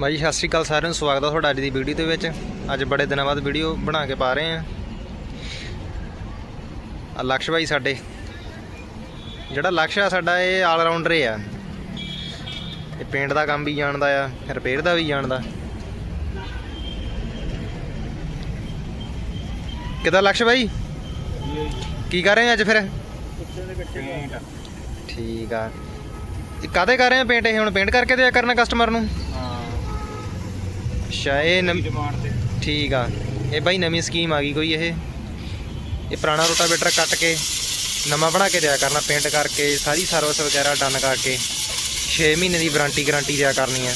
ਬਾਈ ਜੀ, ਸਤਿ ਸ਼੍ਰੀ ਅਕਾਲ ਸਾਰਿਆਂ ਨੂੰ ਸਵਾਗਤ ਹੈ ਤੁਹਾਡਾ ਅੱਜ ਦੀ ਵੀਡੀਓ ਦੇ ਵਿੱਚ। ਅੱਜ ਬੜੇ ਦਿਨਾਂ ਬਾਅਦ ਵੀਡੀਓ ਬਣਾ ਕੇ ਪਾ ਰਹੇ ਆ ਆ ਲਕਸ਼ ਭਾਈ ਸਾਡੇ। ਜਿਹੜਾ ਲਕਸ਼ ਆ ਸਾਡਾ ਇਹ ਆਲ ਰਾਊਂਡਰ ਆ। ਇਹ ਪੇਂਟ ਦਾ ਕੰਮ ਵੀ ਜਾਣਦਾ ਆ ਰਿਪੇਅਰ ਦਾ ਵੀ ਜਾਣਦਾ। ਕਿਦਾਂ ਲਕਸ਼ ਭਾਈ ਕੀ ਕਰ ਰਹੇ ਆ ਅੱਜ ਫਿਰ? ਠੀਕ ਆ। ਇਹ ਕਾਦੇ ਕਰ ਰਹੇ ਆ ਪੇਂਟ ਇਹ ਹੁਣ ਪੇਂਟ ਕਰਕੇ ਦਿਆ ਕਰਨਾ ਕਸਟਮਰ ਨੂੰ? ਅੱਛਾ ਇਹ ਨਮ- ਠੀਕ ਆ। ਇਹ ਬਾਈ ਨਵੀਂ ਸਕੀਮ ਆ ਗਈ ਕੋਈ ਇਹ। ਇਹ ਪੁਰਾਣਾ ਰੋਟਾਵੇਟਰ ਕੱਟ ਕੇ ਨਵਾਂ ਬਣਾ ਕੇ ਦਿਆ ਕਰਨਾ ਪੇਂਟ ਕਰਕੇ ਸਾਰੀ ਸਰਵਿਸ ਵਗੈਰਾ ਡਨ ਕਰਕੇ। 6 ਮਹੀਨੇ ਦੀ ਵਾਰੰਟੀ ਗਾਰੰਟੀ ਦਿਆ ਕਰਨੀ ਹੈ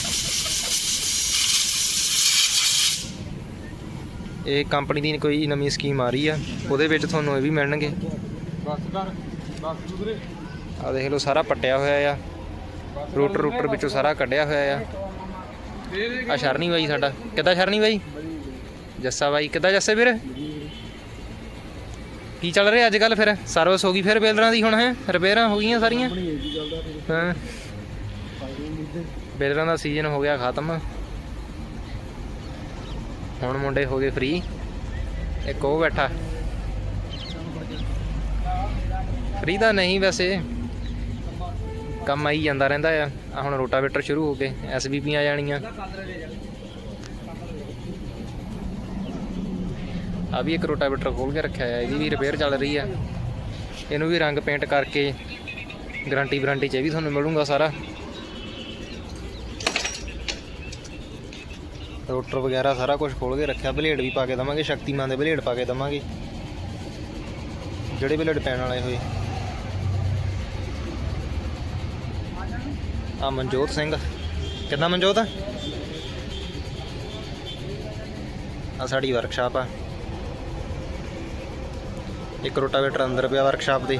ਇਹ ਕੰਪਨੀ ਦੀ ਕੋਈ ਨਵੀਂ ਸਕੀਮ ਆ ਰਹੀ ਆ। ਉਹਦੇ ਵਿੱਚ ਤੁਹਾਨੂੰ ਇਹ ਵੀ ਮਿਲਣਗੇ। ਬਸ ਕਰ ਬਸ ਦੂਸਰੇ ਆ ਦੇਖ ਲਓ ਸਾਰਾ ਪੱਟਿਆ ਹੋਇਆ ਆ। ਰੂਟਰ ਰੂਟਰ ਵਿੱਚੋਂ ਸਾਰਾ ਕੱਢਿਆ ਹੋਇਆ ਆ। ਆ ਸ਼ਰਨੀ ਬਾਈ ਸਾਡਾ। ਕਿੱਦਾਂ ਸ਼ਰਨੀ ਬਾਈ? ਜੱਸਾ ਬਾਈ। ਕਿੱਦਾਂ ਜੱਸੇ ਵੀਰ? ਕੀ ਚੱਲ ਰਿਹਾ ਅੱਜ ਕੱਲ ਫਿਰ? ਸਰਵਿਸ ਹੋ ਗਈ ਫਿਰ ਬੇਲਰਾਂ ਦੀ ਹੁਣ ਹੈ? ਰਿਪੇਅਰਾਂ ਹੋ ਗਈਆਂ ਸਾਰੀਆਂ? ਹੈ ਬੇਲਰਾਂ ਦਾ ਸੀਜ਼ਨ ਹੋ ਗਿਆ ਖਤਮ। ਹੁਣ ਮੁੰਡੇ ਹੋ ਗਏ ਫ੍ਰੀ ਇੱਕ ਉਹ ਬੈਠਾ। ਫ੍ਰੀ ਤਾਂ ਨਹੀਂ ਵੈਸੇ। ਕੰਮ ਆਈ ਜਾਂਦਾ ਰਹਿੰਦਾ ਆ। ਆ ਹੁਣ ਰੋਟਾਵੇਟਰ ਸ਼ੁਰੂ ਹੋ ਗਏ ਐਸਬੀਪੀ ਆ ਜਾਣੀਆਂ। ਆ ਵੀ ਇੱਕ ਰੋਟਾਵੇਟਰ ਖੋਲ ਕੇ ਰੱਖਿਆ ਆ ਇਹਦੀ ਵੀ ਰਿਪੇਅਰ ਚੱਲ ਰਹੀ ਆ। ਇਹਨੂੰ ਵੀ ਰੰਗ ਪੇਂਟ ਕਰਕੇ ਗਾਰੰਟੀ ਵਾਰੰਟੀ ਚ ਵੀ ਤੁਹਾਨੂੰ ਮਿਲੂਗਾ ਸਾਰਾ। ਰੋਟਰ ਵਗੈਰਾ ਸਾਰਾ ਕੁਝ ਖੋਲ ਕੇ ਰੱਖਿਆ, ਬਲੇਡ ਵੀ ਪਾ ਕੇ ਦਵਾਂਗੇ, ਸ਼ਕਤੀਮਾਨ ਦੇ ਬਲੇਡ ਪਾ ਕੇ ਦਵਾਂਗੇ। ਜਿਹੜੇ ਬਲੇਡ ਪੈਣ ਵਾਲੇ ਹੋਏ। ਆ ਮਨਜੋਤ ਸਿੰਘ। ਕਿੰਨਾ ਮਨਜੋਤ? ਆ ਸਾਡੀ ਵਰਕਸ਼ਾਪ ਆ। ਇੱਕ ਰੋਟਾਵੇਟਰ ਅੰਦਰ ਪਿਆ ਵਰਕਸ਼ਾਪ ਦੇ।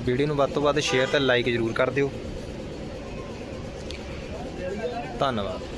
ਵੀਡੀਓ ਨੂੰ ਵੱਧ ਤੋਂ ਵੱਧ ਸ਼ੇਅਰ ਤੇ ਲਾਈਕ ਜ਼ਰੂਰ ਕਰ ਦਿਓ। ਧੰਨਵਾਦ।